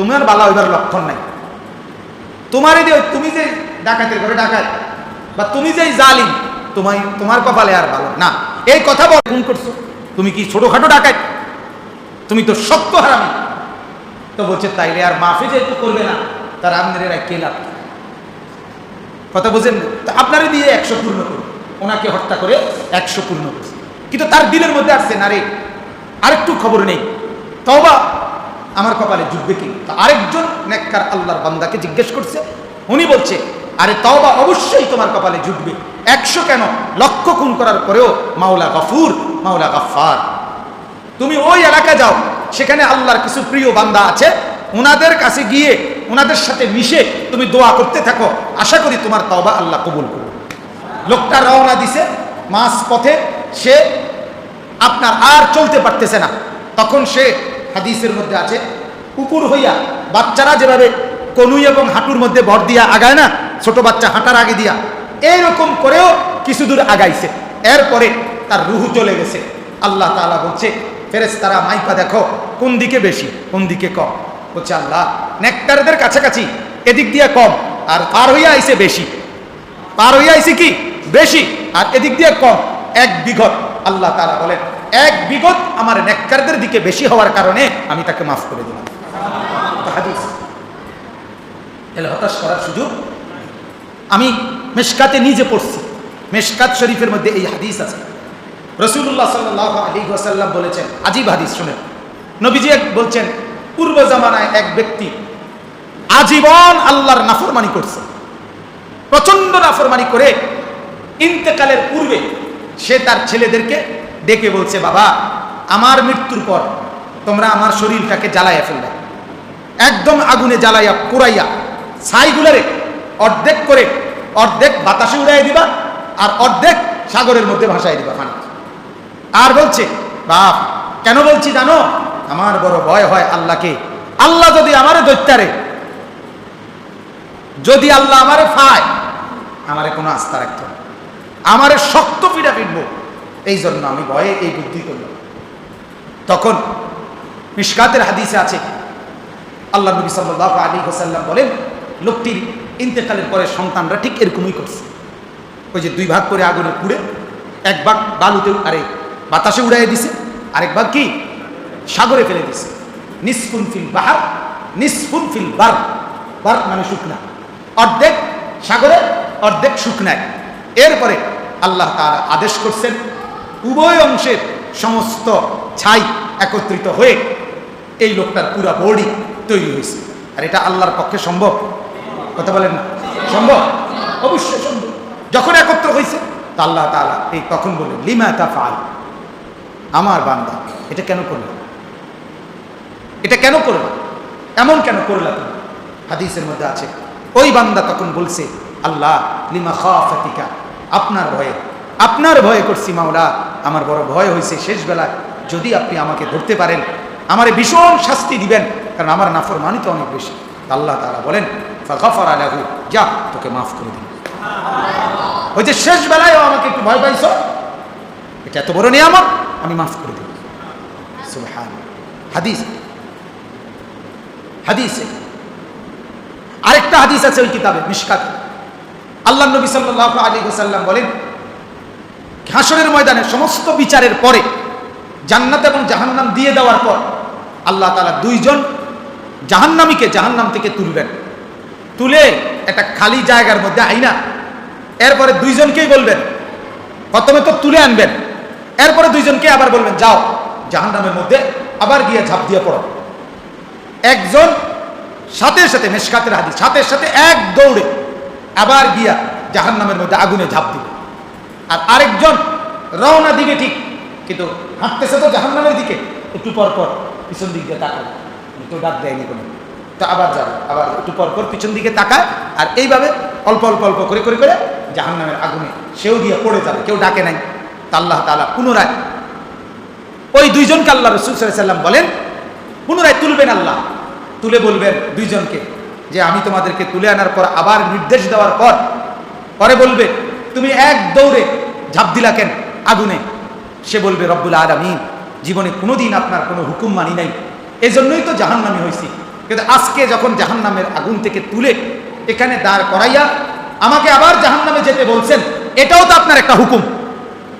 তোমার বালা হইবার লক্ষণ নাই। তোমার এই তুমি যে ডাকাতের ঘরে ডাকাত বা তুমি যে জালিম তোমার তোমার কপালে আর ভালো না, এই কথা বল কোন করছ। তুমি কি ছোটখাটো ডাকাত? তুমি তো সত্য হারামি। তো বলছে, তাইলে আর মাফি যেহেতু করবে না, তার আপনারা কে লাভ? কথা বুঝেন? তো দিয়ে একশো পূর্ণ করুন। ওনাকে হত্যা করে একশো পূর্ণ করছে। কিন্তু তার দিলের মধ্যে আসছে, না রে, আরেকটু খবর নেই। তবা আমার কপালে জুটবে কি? আরেকজন নেককার আল্লাহর বান্দাকে জিজ্ঞেস করছে, উনি বলছে, আরে তবা অবশ্যই তোমার কপালে জুটবে। একশো কেন? লক্ষ খুন করার পরেও মাওলা গফুর, মাওলা গফার তুমি ওই এলাকা যাও, সেখানে আল্লাহর কিছু প্রিয় বান্দা আছে ওনাদের কাছে গিয়ে ওনাদের সাথে মিশে তুমি দোয়া করতে থাকো। আশা করি তোমার তওবা আল্লাহ কবুল করবে। লোকটা রওনা দিছে মাস পথে সে আপনার আর চলতে পারতেছে না। তখন সে হাদিসের মধ্যে আছে, কুকুর হইয়া বাচ্চারা যেভাবে কনুই এবং হাঁটুর মধ্যে ভর দিয়া আগায় না, ছোট বাচ্চা হাঁটার আগে দিয়া, এইরকম করেও কিছু দূর আগাইছে। এরপরে তার রুহু চলে গেছে। আল্লাহ তাআলা বলছে ফেরেস তারা মাইপা দেখো, কোন দিকে বেশি, কোন দিকে কম? বলছে আল্লাহ, নেকটারদের কাছাকাছি, এদিক দিয়ে কম, আর পার হইয়া আইছে বেশি। পার হইয়া আইছে কি? বেশি, আর এদিক দিয়ে কম, এক বিঘত আল্লাহ তাআলা বলেন এক বিগত আমার নেককারদের দিকে বেশি হওয়ার কারণে আমি তাকে মাফ করে দিলাম। তো হাদিস। এলে হতাশ করার সুযোগ আমি মেশকাতে নিজে পড়ছি। মেশকাত শরীফের মধ্যে এই হাদিস আছে। রসুল্লাহ সাল্লাহ আলী ওয়াসাল্লাম বলেছেন, আজীব হাদিস শুনেন। নবীজি বলছেন, পূর্ব জামানায় এক ব্যক্তি আজীবন আল্লাহর নাফরমানি করছে। প্রচণ্ড নাফরমানি করে ইন্তেকালের পূর্বে সে তার ছেলেদেরকে ডেকে বলছে, বাবা, আমার মৃত্যুর পর তোমরা আমার শরীরটাকে জ্বালাইয়া ফেলবে। একদম আগুনে জ্বালাইয়া পুরাইয়া ছাইগুলারে অর্ধেক করে অর্ধেক বাতাসে উড়াই দিবা আর অর্ধেক সাগরের মধ্যে ভাসাই দিবা পানি আর বলছে, বাপ, কেন বলছি জানো? আমার বড় ভয় হয় আল্লাহকে। আল্লাহ যদি আমারে দৈত্যারে, যদি আল্লাহ আমারে ফায়, আমারে কোনো আস্থা রাখতো আমারে শক্ত পিঠা পিটবো এই জন্য আমি ভয়ে এই বুদ্ধি করলাম তখন মিশকাতের হাদিসে আছে, আল্লাহ নবী সাল্লাহ আলী হোসাল্লাম বলেন, লোকটির ইন্তেকালের পরে সন্তানরা ঠিক এরকমই করছে। ওই যে দুই ভাগ করে আগুনে পুড়ে, এক ভাগ বালুতে আরে বাতাসে উড়াই দিছে, আরেক ভাগ কি? সাগরে ফেলে দিছে। নিসফুন ফিল বাহার, নিসফুন ফিল বার। বার মানে শুকনা। অর্ধেক সাগরে, অর্ধেক শুকনায়। এরপরে আল্লাহ তাআলা আদেশ করছেন উভয় অংশের সমস্ত ছাই একত্রিত হয়ে এই লোকটার পুরা বডি তৈরি হয়েছে। আর এটা আল্লাহর পক্ষে সম্ভব? কথা বলেন না। সম্ভব? অবশ্যই সম্ভব। যখন একত্র হয়েছে, তা আল্লাহ তাআলা এই তখন বলে, লিমা তাফাল আমার বান্দা, এটা কেন করল? এটা কেন করল? এমন কেন করলা তুমি? হাদিসের মধ্যে আছে, ওই বান্দা তখন বলছে, আল্লাহ, লিমা খাফাতিকা? আপনার ভয়ে। আপনার ভয়ে করছি মাওলা। আমার বড় ভয় হয়েছে শেষ বেলায় যদি আপনি আমাকে ধরতে পারেন, আমারে ভীষণ শাস্তি দিবেন, কারণ আমার নাফর মানি তো অনেক বেশি। আল্লাহ তাআলা বলেন যা, তোকে মাফ করে দিন ওই যে শেষ বেলায়ও আমাকে একটু ভয় পাইছ? এটা এত বড় নিয়ামত, আমি মাফ করে দিই সুবহান হাদিস। হাদিসে। আরেকটা হাদিস আছে ওই কিতাবে, মিশকাত। আল্লাহ নবী সাল্লাল্লাহু আলাইহি ওয়াসাল্লাম বলেন হাসরের ময়দানে সমস্ত বিচারের পরে জান্নাত এবং জাহান্নাম দিয়ে দেওয়ার পর আল্লাহ তাআলা দুইজন জাহান্নামীকে জাহান্নাম থেকে তুলবেন। তুলে একটা খালি জায়গার মধ্যে আইনা, এরপরে দুইজনকেই বলবেন, প্রথমে তো তুলে আনবেন, এরপরে দুইজনকে আবার বলবেন, যাও, জাহান্নামের মধ্যে আবার গিয়ে ঝাঁপ দিয়ে পড়ো। একজন সাথে সাথে মেশকাতের হাদিস, সাথে সাথে এক দৌড়ে আবার গিয়া জাহান্নামের মধ্যে আগুনে ঝাঁপ দিবে। আর আরেকজন রওনা দিকে ঠিক, কিন্তু হাঁটতেছে তো জাহান্নামের দিকে, একটু পর পর পিছন দিক দিয়ে তাকাবে কেউ ডাক দেয়নি কোনো। তো আবার যাবে আবার একটু পর পর পিছন দিকে তাকায় আর এইভাবে অল্প অল্প অল্প করে করে করে জাহান্নামের আগুনে সেও দিয়ে পড়ে যাবে, কেউ ডাকে নাই। তা আল্লাহ তালা পুনরায় ওই দুইজনকে আল্লাহ রসুল সাল্লাম বলেন, পুনরায় তুলবেন আল্লাহ। তুলে বলবেন দুইজনকে যে আমি তোমাদেরকে তুলে আনার পর, আবার নির্দেশ দেওয়ার পর, পরে বলবে, তুমি এক দৌড়ে ঝাঁপ দিলা কেন? আগুনে। সে বলবে, রব্বুল আলমিন, জীবনে কোনোদিন আপনার কোনো হুকুম মানি নাই। এজন্যই তো জাহান্নামি হয়েছি কিন্তু আজকে যখন জাহান্নামের আগুন থেকে তুলে এখানে দাঁড় করাইয়া আমাকে আবার জাহান্নামে যেতে বলছেন, এটাও তো আপনার একটা হুকুম।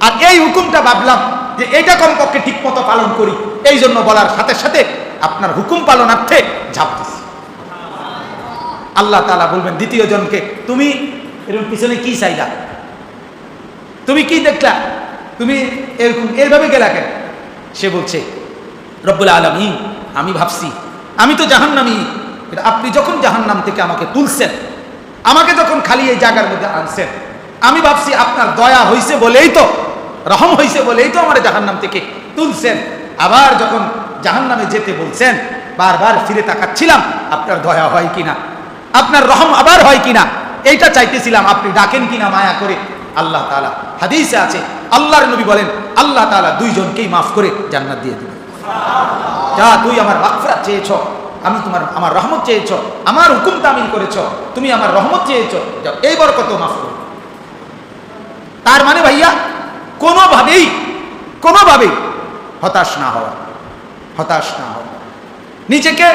আর এই হুকুমটা ভাবলাম যে এটা কমপক্ষে ঠিক মতো পালন করি। এই জন্য বলার সাথে সাথে আপনার হুকুম পালনার্থে ঝাঁপ দিছি। আল্লাহ তালা বলবেন, দ্বিতীয় জনকে, তুমি এরকম পিছনে কি চাইলা? তুমি কি দেখলা? তুমি এরকম এইভাবে গেলা কেন? সে বলছে, রব্বুল আলমী আমি ভাবছি, আমি তো জাহান্নামি। কিন্তু আপনি যখন জাহান্নাম থেকে আমাকে তুলছেন, আমাকে যখন খালি এই জায়গার মধ্যে আনছেন, আমি ভাবছি আপনার দয়া হইছে বলেই তো, রহম হইছে বলেই তো আমার জাহান্নাম থেকে তুলছেন। আবার যখন জাহান্নামে যেতে বলছেন, বারবার ফিরে তাকাচ্ছিলাম, আপনার দয়া হয় কিনা? আপনার রহম আবার হয় কিনা? এইটা চাইতেছিলাম, আপনি ডাকেন কিনা মায়া করে আল্লাহ তাআলা। হাদিসে আছে, আল্লাহর নবী বলেন, আল্লাহ তাআলা দুইজনকেই মাফ করে জান্নাত দিয়ে দিবেন যা তুই আমার মাগফিরাত চেয়েছ, আমি তোমার, আমার রহমত চেয়েছ, আমার হুকুম তামিল করেছ, তুমি আমার রহমত চেয়েছ, যাও, এই বরকত মাফ করো। তার মানে ভাইয়া, কোনোভাবেই কোনোভাবেই হতাশ না হওয়া, হতাশ না হওয়া। নিজেকে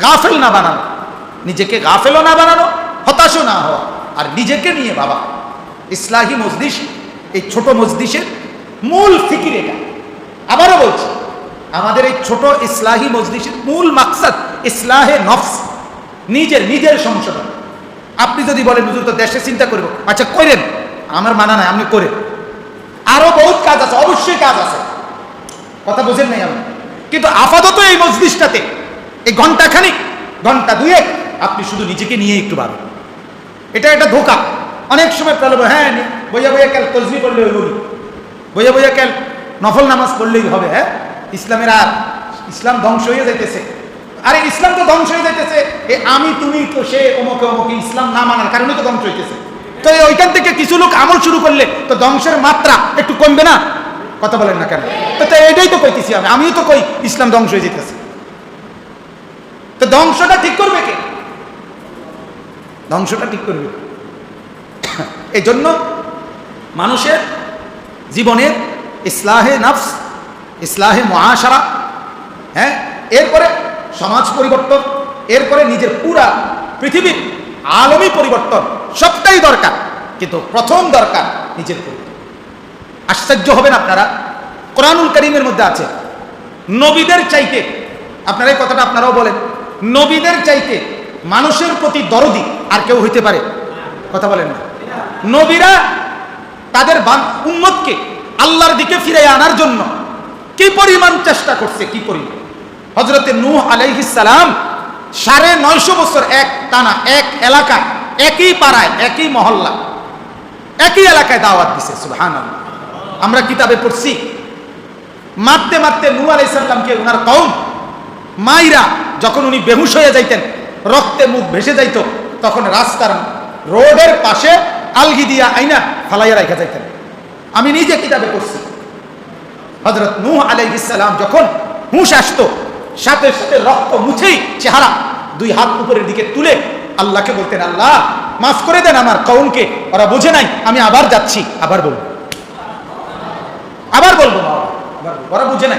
গাফেল না বানানো, নিজেকে গাফেলও না বানানো, হতাশও না হওয়া, আর নিজেকে নিয়ে বাবা ইসলাহী মজলিস, এই ছোট মজলিসের মূল ফিকির এটা। আবারও বলছি, আমাদের এই ছোট ইসলাহী মজলিসের মূল মাকসাদ ইসলাহে নফস, নিজের নিজের সংশোধন। আপনি যদি বলেন, হুজুর, তো দেশে চিন্তা করব। আচ্ছা করেন। আমার মানা নাই, আপনি করেন। আরও বহুত কাজ আছে, অবশ্যই কাজ আছে। কথা বুঝেন নাই আমি কিন্তু আপাতত এই মজলিসটাতে, এই ঘণ্টা খানিক ঘণ্টা দুয়েক, আপনি শুধু নিজেকে নিয়ে একটু ভাবেন এটা একটা ধোকা। অনেক সময় প্রলোভ হ্যাঁ বইয়া বইয়া কাল, তসবি পড়লে ওই বইয়া বইয়া কাল, নফল নামাজ পড়লেই হবে হ্যাঁ? ইসলামের আর ইসলাম ধ্বংস হয়ে যাইতেছে। আরে ইসলাম তো ধ্বংস হয়ে যাইতেছে। এ আমি, তুমি তো সে, অমুকে অমুকে ইসলাম না মানার কারণে তো ধ্বংস হইতেছে। তো ওইখান থেকে কিছু লোক আমল শুরু করলে, তো ধ্বংসের মাত্রা একটু কমবে না? কথা বলেন না কেন? তো এটাই তো কইতেছি আমি, আমিও তো কই ইসলাম ধ্বংস হয়ে যেতেছে তো ধ্বংসটা ঠিক করবে কে? ধ্বংসটা ঠিক করবে? এই জন্য মানুষের জীবনের ইসলাহে নফস, ইসলাহে মহাসারা হ্যাঁ এরপরে সমাজ পরিবর্তন, এরপরে নিজের পুরা পৃথিবীর আলমী পরিবর্তন, সবটাই দরকার, কিন্তু প্রথম দরকার নিজের পরিবর্তন আশ্চর্য হবেন আপনারা, কোরআনুল করিমের মধ্যে আছে, নবীদের চাইতে, আপনারা এই কথাটা আপনারাও বলেন, নবীদের চাইতে মানুষের প্রতি দরদি আর কেউ হইতে পারে, কথা বলেন না। নবীরা তাদের উম্মতকে আল্লাহর দিকে ফিরে আনার জন্য কি পরিমাণ চেষ্টা করছে, কি পরিমাণ হজরতে নূহ আলাইহিসালাম সাড়ে নয়শো বছর এক টানা, এক এলাকা একই পাড়ায়, একই মহল্লা, একই এলাকায় দাওয়াত দিছে সুবহান আমরা কিতাবে পড়ছি, মারতে মারতে নূ আলাইসাল্লামকে ওনার কম মাইরা যখন উনি বেহুশ হয়ে যাইতেন, রক্তে মুখ ভেসে যাইত, তখন রাস্তার রোডের পাশে আলগি দিয়া আইনা ফালাইয়া রাখা যাইতেন। আমি নিজে কিতাবে পড়ছি। হজরত নূহ আলাইহিসাল্লাম যখন হুঁশ আসতো, সাথে সাথে রক্ত মুছেই চেহারা দুই হাত উপরের দিকে তুলে আল্লাহকে বলতেন, আল্লাহ, মাফ করে দেন আমার কৌমকে ওরা বোঝে নাই, আমি আবার যাচ্ছি, আবার বলব। আবার বলব। ওরা বুঝে নাই।